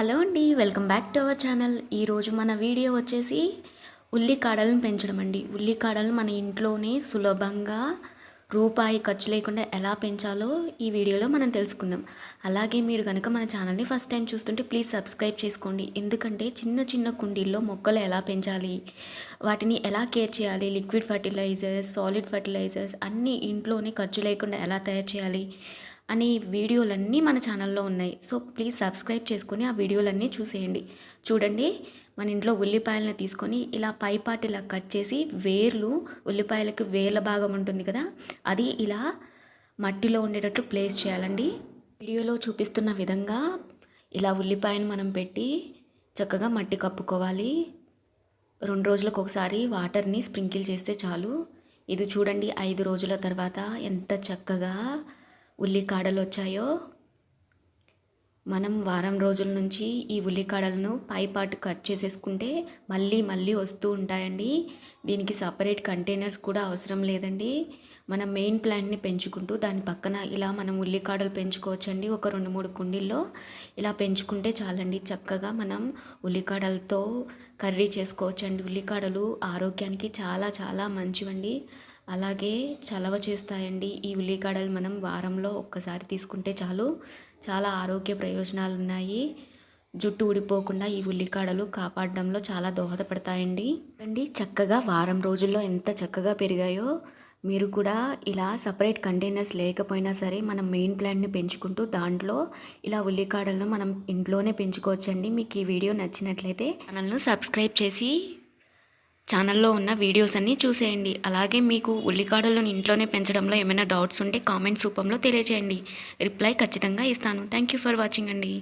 Hello అండి welcome back to our channel. ఈరోజు మన వీడియో వచ్చేసి ఉల్లి కాడలను పెంచడం అండి. ఉల్లికాడలను మన ఇంట్లోనే సులభంగా రూపాయి ఖర్చు లేకుండా ఎలా పెంచాలో ఈ వీడియోలో మనం తెలుసుకుందాం. అలాగే మీరు కనుక మన ఛానల్ని ఫస్ట్ టైం చూస్తుంటే ప్లీజ్ సబ్స్క్రైబ్ చేసుకోండి. ఎందుకంటే చిన్న చిన్న కుండీల్లో మొక్కలు ఎలా పెంచాలి వాటిని ఎలా కేర్ చేయాలి లిక్విడ్ ఫర్టిలైజర్స్ సాలిడ్ ఫర్టిలైజర్స్ అన్నీ ఇంట్లోనే ఖర్చు లేకుండా ఎలా తయారు చేయాలి అనే వీడియోలన్నీ మన ఛానల్లో ఉన్నాయి. సో ప్లీజ్ సబ్స్క్రైబ్ చేసుకొని ఆ వీడియోలన్నీ చూసేయండి. చూడండి మన ఇంట్లో ఉల్లిపాయలను తీసుకొని ఇలా పైపాటి ఇలా కట్ చేసి వేర్లు ఉల్లిపాయలకు వేర్ల భాగం ఉంటుంది కదా అది ఇలా మట్టిలో ఉండేటట్లు ప్లేస్ చేయాలండి. వీడియోలో చూపిస్తున్న విధంగా ఇలా ఉల్లిపాయను మనం పెట్టి చక్కగా మట్టి కప్పుకోవాలి. రెండు రోజులకు ఒకసారి వాటర్ని స్ప్రింకిల్ చేస్తే చాలు. ఇది చూడండి ఐదు రోజుల తర్వాత ఎంత చక్కగా ఉల్లికాడలు వచ్చాయో మనం వారం రోజుల నుంచి ఈ ఉల్లికాడలను పైపాటు కట్ చేసేసుకుంటే మళ్ళీ మళ్ళీ వస్తూ ఉంటాయండి. దీనికి సపరేట్ కంటైనర్స్ కూడా అవసరం లేదండి. మన మెయిన్ ప్లాంట్ని పెంచుకుంటూ దాని పక్కన ఇలా మనం ఉల్లికాడలు పెంచుకోవచ్చండి. ఒక రెండు మూడు కుండీల్లో ఇలా పెంచుకుంటే చాలండి. చక్కగా మనం ఉల్లికాడలతో కర్రీ చేసుకోవచ్చండి. ఉల్లికాడలు ఆరోగ్యానికి చాలా చాలా మంచివండి. అలాగే చలవ చేస్తాయండి. ఈ ఉల్లికాడలు మనం వారంలో ఒక్కసారి తీసుకుంటే చాలు. చాలా ఆరోగ్య ప్రయోజనాలు ఉన్నాయి జుట్టు ఊడిపోకుండా ఈ ఉల్లికాడలు కాపాడడంలో చాలా దోహదపడతాయండి. అండి చక్కగా వారం రోజుల్లో ఎంత చక్కగా పెరిగాయో. మీరు కూడా ఇలా సపరేట్ కంటైనర్స్ లేకపోయినా సరే మనం మెయిన్ ప్లాంట్ని పెంచుకుంటూ దాంట్లో ఇలా ఉల్లికాడలను మనం ఇంట్లోనే పెంచుకోవచ్చండి. మీకు ఈ వీడియో నచ్చినట్లయితే ఛానల్ను సబ్స్క్రైబ్ చేసి ఛానల్లో ఉన్న వీడియోస్ అన్నీ చూసేయండి. అలాగే మీకు ఉల్లికాడలను ఇంట్లోనే పెంచడంలో ఏమైనా డౌట్స్ ఉంటే కామెంట్స్ రూపంలో తెలియజేయండి రిప్లై ఖచ్చితంగా ఇస్తాను. థ్యాంక్ యూ ఫర్ వాచింగ్ అండి.